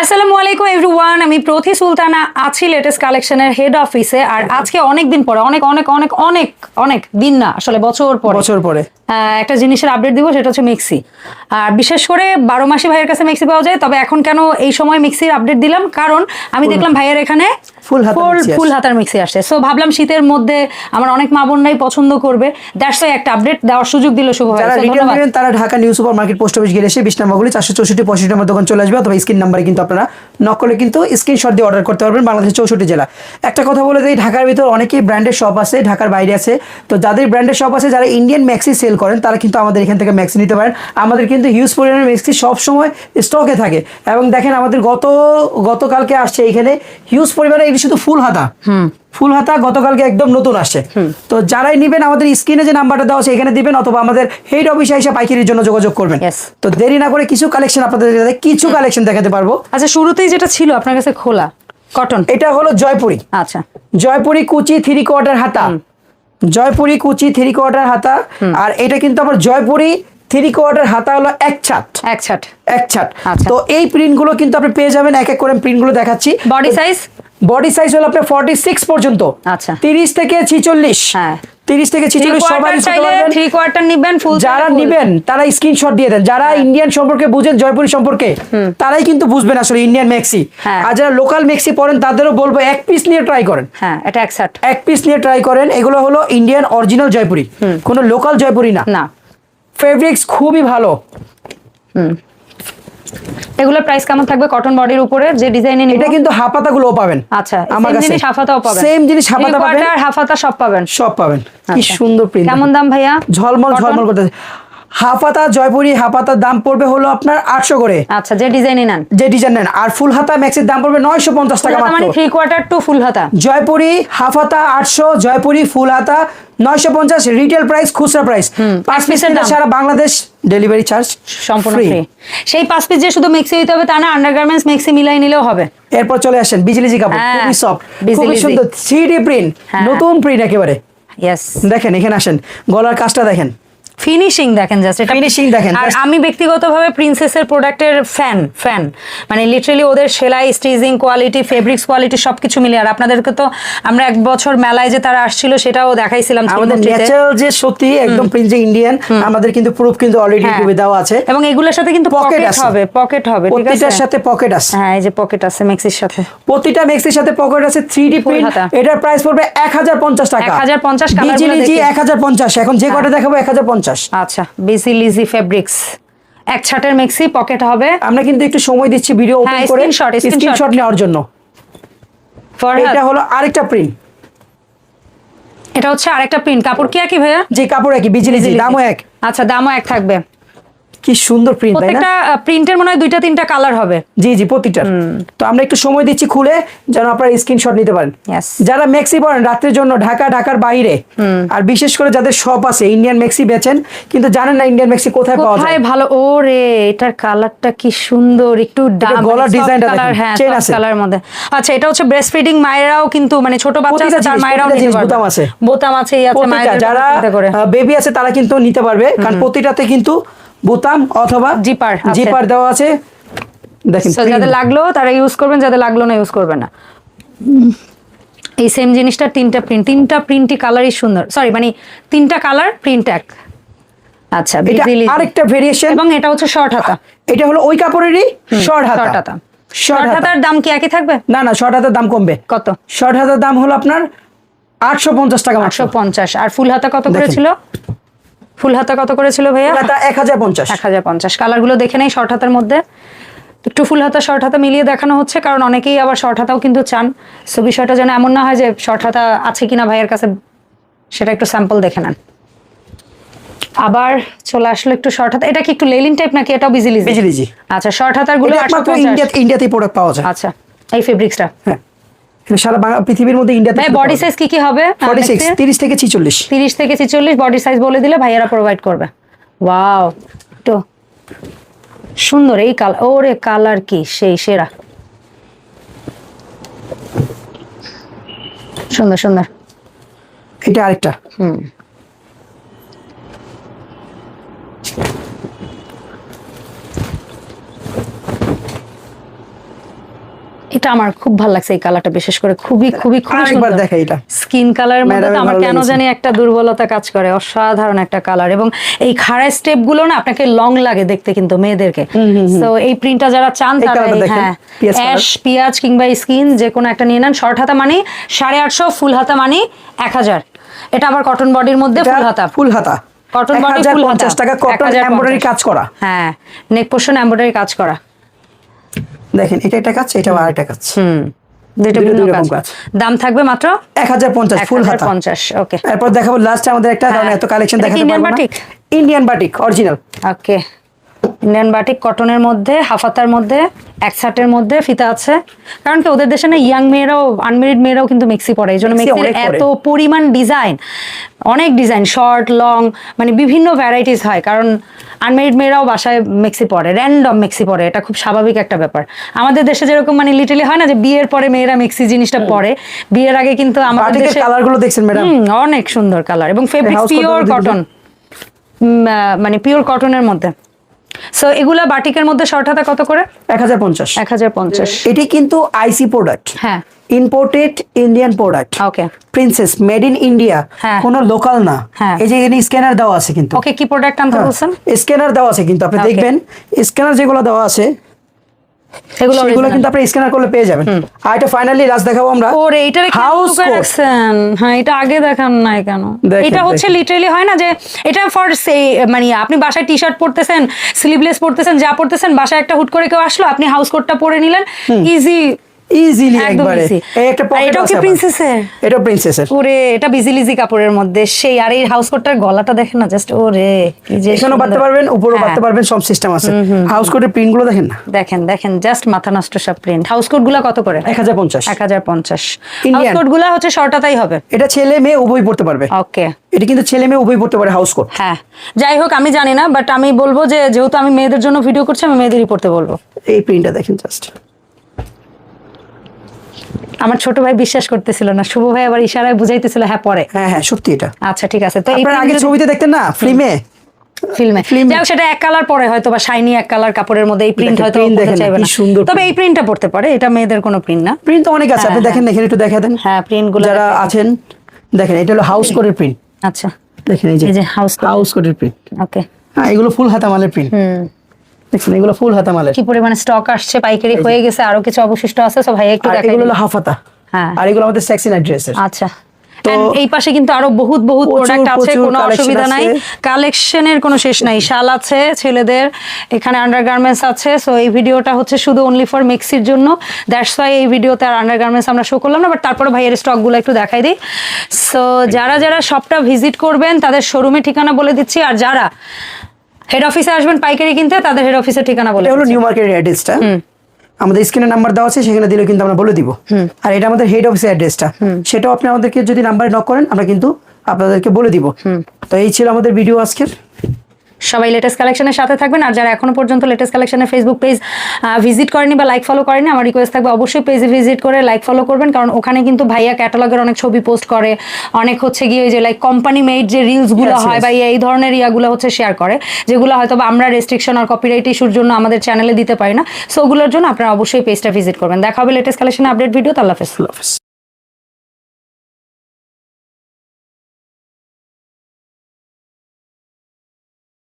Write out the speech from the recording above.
আসসালামু আলাইকুম এভরিওয়ান, আমি প্রথি সুলতানা, আছি লেটেস্ট কালেকশনের হেড অফিসে আর আজকে অনেক দিন পরে, অনেক অনেক অনেক অনেক অনেক দিন না, আসলে বছর পরে। বছর পরে। একটা জিনিসের আপডেট দিব সেটা হচ্ছে মিক্সি। আর বিশেষ করে বারো মাসি ভাইয়ের কাছে মিক্সি পাওয়া যায় তবে এখন কেন এই সময় মিক্সির আপডেট দিলাম? কারণ আমি দেখলাম ভাইয়ের এখানে হাতার ফুল হাতার মিক্সি আসছে। সো ভাবলাম শীতের মধ্যে আমার অনেক মা বোনরাই পছন্দ করবে। দ্যাটস একটা আপডেট দেওয়ার সুযোগ দিল শুভ তারা Dhaka new super market post office গেলে এসে বিশ নম্বরগুলি চারশো চৌষট্টি পঁয়ষট্টি নম্বর দোকান চলে আসবে অথবা স্ক্রিন নাম্বারে কিন্তু আপনারা নক করলে কিন্তু স্ক্রিনশট দিয়ে অর্ডার করতে পারবেন বাংলাদেশের চৌষট্টি জেলা। একটা কথা বলে দিই ঢাকার ভিতর অনেকেই ব্র্যান্ডের শপ আছে ঢাকার বাইরে আছে। তো যাদের ব্র্যান্ডের শপ আছে যারা ইন্ডিয়ান ম্যাক্সি সেল করেন তারা কিন্তু আমাদের এখান থেকে ম্যাক্সি নিতে পারেন। আমাদের কিন্তু হিউজ পরিমাণের ম্যাক্সি সবসময় স্টকে থাকে। এবং দেখেন আমাদের গত গতকালকে আসছে এখানে হিউজ পরিমাণে এগুলি শুধু ফুল হাতা। ফুল হাতা গতকালকে একদম নতুন আসছে। তো যারাই নিবেন আমাদের স্ক্রিনে যে নাম্বারটা দেওয়া আছে এখানে দিবেন অথবা আমাদের হেড অফিসে এসে পাইকারির জন্য যোগাযোগ করবেন। তো দেরি না করে কিছু কালেকশন আপনাদের কিছু কালেকশন দেখাতে পারব। আচ্ছা শুরুতেই যেটা ছিল আপনার কাছে খোলা কটন এটা হলো জয়পুরি। আচ্ছা। জয়পুরি কুচি থ্রি কোয়ার্টার হাতা। জয়পুরি কুচি থ্রি কোয়ার্টার হাতা। আর এটা কিন্তু আবার জয়পুরি থ্রি কোয়ার্টার হাতা হলো এক ছাট। এক ছাট। এক ছাট। আচ্ছা। তো এই প্রিন্টগুলো কিন্তু আপনি পেয়ে যাবেন এক এক করে প্রিন্টগুলো দেখাচ্ছি। বডি সাইজ বডি সাইজ হলো আপনার ফর্টি সিক্স পর্যন্ত। আচ্ছা। তিরিশ থেকে ছিচল্লিশ। হ্যাঁ। তিরিশ থেকে থ্রি ছিচল্লিশ সবাই চাইলে কোয়ার্টার নিবেন ফুল যারা নিবেন তারা স্ক্রিনশট দিয়ে দেন। যারা। ইন্ডিয়ান সম্পর্কে বুঝেন জয়পুরি সম্পর্কে তারাই কিন্তু বুঝবেন আসলে ইন্ডিয়ান মেক্সি। আর যারা লোকাল মেক্সি পড়েন তাদেরও বলব এক পিস নিয়ে ট্রাই করেন। হ্যাঁ এটা এক ছাট এক পিস নিয়ে ট্রাই করেন এগুলো হলো ইন্ডিয়ান অরিজিনাল জয়পুরি। কোনো লোকাল জয়পুরি না। না। ফেব্রিক্স খুবই ভালো। এগুলোর প্রাইস কেমন থাকবে? কটন বডির উপরে যে ডিজাইনে এটা কিন্তু হাফাতা গুলো পাবেন আচ্ছা আমার কাছে। জিনিস হাফাতাও পাবেন। সেম জিনিস হাফাতা পাবেন। আর হাফাতা সব পাবেন। সব পাবেন। কি আচ্ছা। সুন্দর প্রিন্ট কেমন দাম ভাইয়া? ঝলমল ঝলমল করতে হাফাতা জয়পুরি হাফাতার দাম পড়বে হলো আপনার আটশো করে। আচ্ছা যে ডিজাইনই নেন। যে ডিজাইন নেন। আর ফুল হাতা ম্যাক্সের দাম পড়বে নয়শো পঞ্চাশ টাকা মানে থ্রি কোয়ার্টার টু ফুল হাতা। জয়পুরি হাফাতা আটশো জয়পুরি ফুল হাতা নয়শো পঞ্চাশ রিটেল প্রাইস খুচরা প্রাইস পাঁচ পিসের। সারা বাংলাদেশ ডেলিভারি চার্জ সম্পূর্ণ ফ্রি সেই পাঁচ পিস যে শুধু মিক্সি দিতে হবে তা না আন্ডারগার্মেন্টস মিক্সি মিলাই নিলেও হবে। এরপর চলে আসেন বিজলিজি কাপড় হ্যাঁ, খুবই সফট খুবই সুন্দর থ্রি ডি প্রিন্ট হ্যাঁ। নতুন প্রিন্ট একেবারে। দেখেন এখানে আসেন গলার কাজটা দেখেন। ফিনিশিং দেখেন জাস্ট এটা Finishing দেখেন, আর আমি ব্যক্তিগতভাবে প্রিন্সেসের প্রোডাক্টের ফ্যান ফ্যান মানে লিটারালি ওদের সেলাই স্টিচিং কোয়ালিটি ফেব্রিক্স কোয়ালিটি সবকিছু মিলে আর আপনাদেরকে তো আমরা এক বছর মেলায় যে তারা আসছিল সেটাও দেখাইছিলাম আমাদের ন্যাচারাল যে সত্যি একদম প্রিন্ট যে ইন্ডিয়ান আমাদের কিন্তু প্রুফ কিন্তু অলরেডি হ্যাঁ। ইউটিউবে দেওয়া আছে। এবং এগুলোর সাথে কিন্তু পকেট। হবে পকেট হবে ঠিক আছে? প্রতিটার সাথে পকেট আছে। হ্যাঁ এই যে পকেট আছে মেক্সির সাথে। প্রতিটা মেক্সির সাথে পকেট আছে থ্রি ডি প্রিন্ট এটার প্রাইস পড়বে এক হাজার পঞ্চাশ টাকা। 1050 colour গুলো বিজিলিজি দেখি। এক হাজার পঞ্চাশ। এখন যে কটা দেখাবো এক হাজার পঞ্চাশ। আচ্ছা বেসি লিজি ফেব্রিক্স এক ছাটের মেক্সি পকেট হবে। আমরা কিন্তু একটু সময় দিচ্ছি ভিডিও ওপেন হ্যাঁ, করে। স্ক্রিনশট নেওয়ার জন্য। এটা হলো আরেকটা প্রিন্ট এটা হচ্ছে আরেকটা প্রিন্ট কাপড় কি একই ভাইয়া? যে কাপড় একই বিজলি দামও এক। আচ্ছা দামও এক থাকবে। কি সুন্দর প্রিন্ট তাই না? প্রত্যেকটা প্রিন্টের মনে হয় দুইটা তিনটা কালার হবে। জি জি প্রতিটা। তো আমরা একটু সময় দিচ্ছি খুলে যেন আপনারা স্ক্রিনশট নিতে পারেন. যারা মেক্সি পড়েন রাত্রের জন্য ঢাকা ঢাকার বাইরে আর বিশেষ করে যাদের শপ আছে ইন্ডিয়ান মেক্সি বেচেন কিন্তু জানেন না ইন্ডিয়ান মেক্সি কোথায় পাওয়া কোথায় যায়? ভালো? ও রে এটার কালারটা কি সুন্দর একটু গলার কালার দেখেন, হ্যাঁ আছে। কালারের মধ্যে। আচ্ছা এটা হচ্ছে ব্রেস্ট ফিডিং মায়েরাও কিন্তু মানে ছোট বাচ্চা আছে তার মায়েরাও নিতে পারবে। বোতাম আছে। বোতাম আছে এই আছে মায়েদের যারা বেবি আছে তারা কিন্তু নিতে পারবে কারণ প্রতিটাতে কিন্তু বোতাম অথবা জিপার জিপার দেওয়া আছে। দেখেন যাদের লাগল তারা ইউজ করবেন যাদের লাগল না ইউজ করবেন না। এই সেম জিনিসটা তিনটা প্রিন্ট তিনটা প্রিন্টই কালারই সুন্দর। সরি মানে তিনটা কালার প্রিন্ট এক। আচ্ছা এটা আরেকটা ভেরিয়েশন এবং এটা হচ্ছে শর্ট হাতা। এটা হলো ওই কাপড়েরই শর্ট হাতা। শর্ট হাতা। শর্ট হাতার দাম কি একই থাকবে? না না শর্ট হাতার দাম কমবে। কত? শর্ট হাতার দাম হলো আপনার আটশো পঞ্চাশ টাকা আটশো পঞ্চাশ। আর ফুল হাতা কত দেখেন। করেছিল ফুল হাতা কত করেছিল ভাইয়া? হাতা এক হাজার পঞ্চাশ। এক হাজার পঞ্চাশ। কালারগুলো দেখে নেই শর্ট হাতার মধ্যে। একটু ফুল হাতা শর্ট হাতা মিলিয়ে দেখানো হচ্ছে কারণ অনেকেই আবার শর্ট হাতাও কিন্তু চান। সো বিষয়টা যেন এমন না হয় যে শর্ট হাতা আছে কিনা ভাইয়ের কাছে সেটা একটু স্যাম্পল দেখে নেন। আবার চলে আসলো একটু শর্ট হাতা। এটা কি একটু লেলিন টাইপ নাকি এটাও বিজিলি বিজিলিজি আচ্ছা শর্ট হাতারগুলো এটা আটশো একমাত্র পঞ্চাশ। ইন্ডিয়া ইন্ডিয়াতেই প্রোডাক্ট পাওয়া যায়। আচ্ছা এই ফেব্রিক্সটা হ্যাঁ। সারা পৃথিবীর মধ্যে ইন্ডিয়াতে ভাই বডি সাইজ কি কি হবে? ফর্টি সিক্স তিরিশ থেকে ছিচল্লিশ। তিরিশ থেকে ছিচল্লিশ বডি সাইজ বলে দিলে ভাইয়ারা প্রোভাইড করবে। ওয়াও তো সুন্দর এই কালার ওরে কালার কি? সেই সেরা। সুন্দর সুন্দর। এটা আরেকটা। এটা আমার খুব ভালো লাগছে এই কালারটা বিশেষ করে খুবই খুবই খুবই সুন্দর। দেখা এটা। স্কিন কালারের মধ্যে তো আমার কেন জানি একটা দুর্বলতা কাজ করে অসাধারণ একটা কালার এবং এই খাড়া স্টেপগুলো না আপনাকে লং লাগে দেখতে কিন্তু মেয়েদেরকে। তো এই প্রিন্টটা যারা চান তারা হ্যাঁ। অ্যাশ পেঁয়াজ কিংবা স্কিন যে কোনো একটা নিয়ে নেন শর্ট হাতা মানে সাড়ে আটশো ফুল হাতা মানে এক হাজার। এটা আবার কটন বডির মধ্যে ফুল হাতা। ফুল হাতা। কটন বডি ফুল হাতা। টাকা কটন এমব্রয়ডারি কাজ করা। হ্যাঁ নেক পোর্শন এমব্রয়ডারি কাজ করা। দেখেন এটা একটা কাজ এটা আরেকটা কাজ। হুম। দাম থাকবে মাত্র এক হাজার পঞ্চাশ ফুল হাতা। পঞ্চাশ ওকে এরপর দেখাবো লাস্ট আমাদের একটা। এত কালেকশন দেখাতে পারব Indian batik original okay Indian batik কটনের মধ্যে হাফাতার মধ্যে এক শার্টের মধ্যে ফিতা আছে। কারণ কি ওদের দেশে না ইয়াং মেয়েরাও আনমেরিড মেয়েরাও কিন্তু মিক্সি পরে। এই জন্য মেক্সির। এত পরিমাণ ডিজাইন অনেক ডিজাইন শর্ট লং মানে বিভিন্ন ভ্যারাইটিস হয়। কারণ আনমেরিড মেয়েরাও বাসায় মিক্সি পরে র্যান্ডম মেক্সি পরে এটা খুব স্বাভাবিক একটা ব্যাপার। আমাদের দেশে যেরকম মানে লিটালি হয় না যে বিয়ের পরে মেয়েরা মিক্সি জিনিসটা পরে। বিয়ের আগে কিন্তু আমাদের দেশে কালারগুলো দেখছেন ম্যাডাম? অনেক সুন্দর কালার এবং ফেব্রিক পিওর কটন মানে পিওর কটনের মধ্যে। সো এগুলা বাটিকের মধ্যে শর্ট হাতা কত করে? এক হাজার পঞ্চাশ। এক হাজার পঞ্চাশ। এটি কিন্তু আইসি প্রোডাক্ট হ্যাঁ। Imported Indian product okay princess made in India হ্যাঁ। কোনো লোকাল না। হ্যাঁ। এই যে এখানে স্ক্যানার দেওয়া আছে কিন্তু। ওকে কি প্রোডাক্ট আনতে বলছেন? স্ক্যানার দেওয়া আছে কিন্তু আপনি দেখবেন। স্ক্যানার যেগুলো দেওয়া আছে এগুলো সেগুলো কিন্তু আপনি স্ক্যানার করলে পেয়ে যাবেন। আর এটা ফাইনালি লাস্ট দেখাবো আমরা। ওরে এটা হাউস রাখছেন। হ্যাঁ এটা আগে দেখান নাই কেন? এটা হচ্ছে। লিটারালি হয় না যে এটা ফর সে মানে আপনি বাসায় টি শার্ট পরতেছেন স্লিভলেস পরতেছেন যা পরতেছেন বাসায় একটা হুট করে কেউ আসলো আপনি হাউস কোটটা পরে নিলেন। ইজি ইজিলি একবারে। একটা পকেট আছে প্রিন্সেসের এটা প্রিন্সেসের ওরে এটা বিজিলিজি কাপড়ের মধ্যে। সেই আর এই হাউস কোটটার গলাটা দেখেন না জাস্ট ওরে এখানেও সুন্দর। পারবেন উপরেও হ্যাঁ, বাড়তে পারবেন সব সিস্টেম আছে। হাউস কোটের প্রিন্টগুলো দেখেন না? দেখেন দেখেন জাস্ট মাথা নষ্ট সব প্রিন্ট হাউস কোটগুলা কত করে? এক হাজার পঞ্চাশ। এক হাজার পঞ্চাশ। House Indian। কোটগুলা হচ্ছে শর্টাতাই হবে? এটা ছেলে মেয়ে উভয় পড়তে পারবে। ওকে এটা কিন্তু ছেলে মেয়ে উভয় পড়তে পারে হাউস কোট হ্যাঁ। যাই হোক আমি জানি না বাট আমি বলব যে যেহেতু আমি মেয়েদের জন্য ভিডিও করছি আমি মেয়েদেরই পড়তে বলব। এই প্রিন্টটা দেখেন জাস্ট আমার ছোট ভাই বিশ্বাস করতেছিল না। শুভ ভাই আবার ইশারায় বুঝাইতেছিল হ্যাঁ পরে। হ্যাঁ হ্যাঁ সত্যি এটা। আচ্ছা ঠিক আছে। তো আপনারা আগে ছবিতে দেখতেন না? ফিল্মে? ফিল্মে। যাই সেটা এক কালার পরে হয়তো বা শাইনি এক কালার কাপড়ের মধ্যে এই প্রিন্ট হয়তো চাইবে না। সুন্দর তবে এই প্রিন্টটা পড়তে পারে এটা মেয়েদের কোনো প্রিন্ট না। প্রিন্ট তো অনেক আছে আপনি হ্যাঁ, দেখেন দেখেন একটু দেখা দেন হ্যাঁ প্রিন্টগুলো যারা আছেন দেখেন এটা হলো হাউস কোটের প্রিন্ট আচ্ছা। দেখেন এই যে house হাউস কোটের প্রিন্ট ওকে হ্যাঁ এগুলো ফুল হাতা মালের প্রিন্ট হুম। দেখছেন এগুলো ফুল হাতা মালের কি পরিমাণে স্টক আসছে পাইকারি হয়ে গেছে আরও কিছু অবশিষ্ট আছে সব ভাই একটু দেখাই এগুলো হলো হাফ হাতা। হ্যাঁ। আর এগুলো আমাদের সেক্সি নাইট ড্রেসের আচ্ছা। এই পাশে কিন্তু আরও বহুত বহুত প্রোডাক্ট আছে কোনো অসুবিধা নাই। কালেকশনের কোনো শেষ নাই। শাল আছে ছেলেদের এখানে আন্ডারগার্মেন্টস আছে সো এই ভিডিওটা হচ্ছে শুধু অনলি ফর মিক্সির জন্য। দ্যাটস ওয়াই এই ভিডিওতে আর আন্ডারগার্মেন্টস আমরা শো করলাম না বাট তারপরে ভাইয়ের স্টকগুলো একটু দেখাই দিই। সো যারা যারা শপটা ভিজিট করবেন তাদের শোরুমে ঠিকানা বলে দিচ্ছি আর যারা হেড অফিসে আসবেন পাইকারি কিনতে তাদের হেড অফিসের ঠিকানা বলে হলো। নিউ মার্কেট অ্যাড্রেসটা আমাদের স্ক্রিনে নাম্বার দেওয়া আছে সেখানে দিলে কিন্তু আমরা বলে দিব। আর এটা আমাদের হেড অফিসের অ্যাড্রেসটা সেটাও আপনি আমাদেরকে যদি নাম্বারে নক করেন আমরা কিন্তু আপনাদেরকে বলে দিব। তো এই ছিল আমাদের ভিডিও আজকের। সবাই লেটেস্ট কালেকশনের সাথে থাকবেন। আর যারা এখনও পর্যন্ত লেটেস্ট কালেকশনের ফেসবুক পেজ ভিজিট করেনি বা লাইক ফলো করেনি আমার রিকোয়েস্ট থাকবে অবশ্যই পেজে ভিজিট করে লাইক ফলো করবেন। কারণ ওখানে কিন্তু ভাইয়া ক্যাটালগের অনেক ছবি পোস্ট করে। অনেক হচ্ছে গিয়ে ওই যে লাইক কোম্পানি মেড যে রিলসগুলো হয় বা এই ধরনের ইয়াগুলো হচ্ছে শেয়ার করে। যেগুলো হয়তো বা আমরা রেস্ট্রিকশন আর কপিরাইট ইস্যুর জন্য আমাদের চ্যানেলে দিতে পারি না। সো ওগুলোর জন্য আপনারা অবশ্যই পেজটা ভিজিট করবেন। দেখা হবে লেটেস্ট কালেকশন আপডেট ভিডিও হাফেজ।